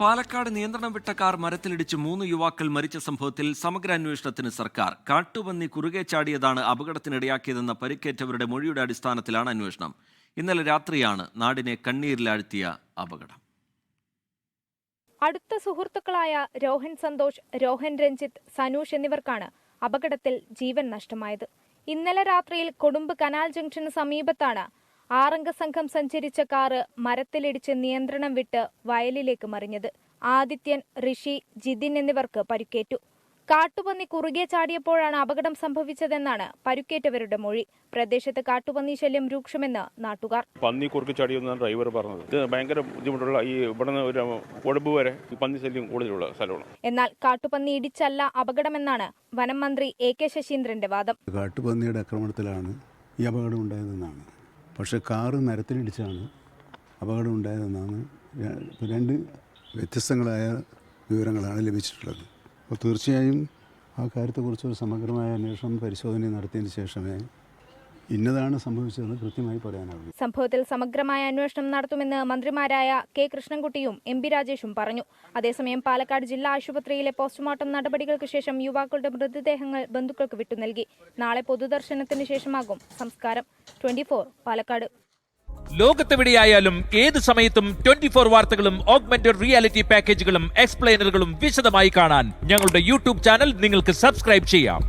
പാലക്കാട് നിയന്ത്രണം വിട്ട കാർ മരത്തിലിടിച്ച് മൂന്ന് യുവാക്കൾ മരിച്ച സംഭവത്തിൽ സമഗ്ര അന്വേഷണത്തിന് സർക്കാർ കാട്ടുപന്നി കുറുകെ ചാടിയതാണ് അപകടത്തിനിടയാക്കിയതെന്ന പരിക്കേറ്റവരുടെ മൊഴിയുടെ അടിസ്ഥാനത്തിലാണ് അന്വേഷണം. ഇന്നലെ രാത്രിയാണ് നാടിനെ കണ്ണീരിലാഴ്ത്തിയ അപകടം. അടുത്ത സുഹൃത്തുക്കളായ രോഹൻ സന്തോഷ് രോഹൻ രഞ്ജിത്ത് സനൂഷ് എന്നിവർക്കാണ് അപകടത്തിൽ ജീവൻ നഷ്ടമായത്. ഇന്നലെ രാത്രിയിൽ കൊടുമ്പ് കനാൽ ജംഗ്ഷന് സമീപത്താണ് ആറംഗ സംഘം സഞ്ചരിച്ച കാറ് മരത്തിലിടിച്ച് നിയന്ത്രണം വിട്ട് വയലിലേക്ക് മറിഞ്ഞത്. ആദിത്യൻ ഋഷി ജിതിൻ എന്നിവർക്ക് പരിക്കേറ്റു. കാട്ടുപന്നി കുറുകെ ചാടിയപ്പോഴാണ് അപകടം സംഭവിച്ചതെന്നാണ് പരുക്കേറ്റവരുടെ മൊഴി. പ്രദേശത്ത് കാട്ടുപന്നി ശല്യം രൂക്ഷമെന്ന് നാട്ടുകാർ. പന്നി കുറുക്കി ചാടിയെന്നാണ് ഡ്രൈവർ പറഞ്ഞത്. ഇത് ഭയങ്കര ബുദ്ധിമുട്ടുള്ള ഈ ഇവിടുന്ന് ഒരു ഒടുമ്പ് വരെ പന്നി ശല്യം കൂടുതലുള്ള സ്ഥലമാണ്. എന്നാൽ കാട്ടുപന്നി ഇടിച്ചല്ല അപകടമെന്നാണ് വനം മന്ത്രി എ കെ ശശീന്ദ്രന്റെ വാദം. കാട്ടുപന്നിയുടെ ആക്രമണത്തിലാണ് ഈ അപകടം ഉണ്ടായതെന്നാണ് പക്ഷേ കാറ് മരത്തിലിടിച്ചാണ് അപകടം ഉണ്ടായതെന്നാണ് രണ്ട് വ്യത്യസ്തങ്ങളായ വിവരങ്ങളാണ് ലഭിച്ചിട്ടുള്ളത്. അപ്പോൾ തീർച്ചയായും ആ കാര്യത്തെക്കുറിച്ച് ഒരു സമഗ്രമായ അന്വേഷണം പരിശോധന നടത്തിയതിന് ശേഷമേ ഇന്നതാണ് സംഭവിച്ചതെന്ന് കൃത്യമായി പറയാനാവില്ല. സംഭവത്തിൽ സമഗ്രമായ അന്വേഷണം നടത്തുമെന്ന് മന്ത്രിമാരായ കെ കൃഷ്ണൻകുട്ടിയും എം പി രാജേഷും പറഞ്ഞു. അതേസമയം പാലക്കാട് ജില്ലാ ആശുപത്രിയിലെ പോസ്റ്റ്മോർട്ടം നടപടികൾക്ക് ശേഷം യുവാക്കളുടെ മൃതദേഹങ്ങൾ ബന്ധുക്കൾക്ക് വിട്ടു നൽകി. നാളെ പൊതുദർശനത്തിന് ശേഷമാകും സംസ്കാരം. ട്വന്റി പാലക്കാട്. ലോകത്തെവിടെയായാലും ഏത് സമയത്തും ട്വന്റി ഫോർ വാർത്തകളും ഓഗ്മെന്റഡ് റിയാലിറ്റി പാക്കേജുകളും എക്സ്പ്ലെയിനറുകളും വിശദമായി കാണാൻ ഞങ്ങളുടെ യൂട്യൂബ് ചാനൽ നിങ്ങൾക്ക് സബ്സ്ക്രൈബ് ചെയ്യാം.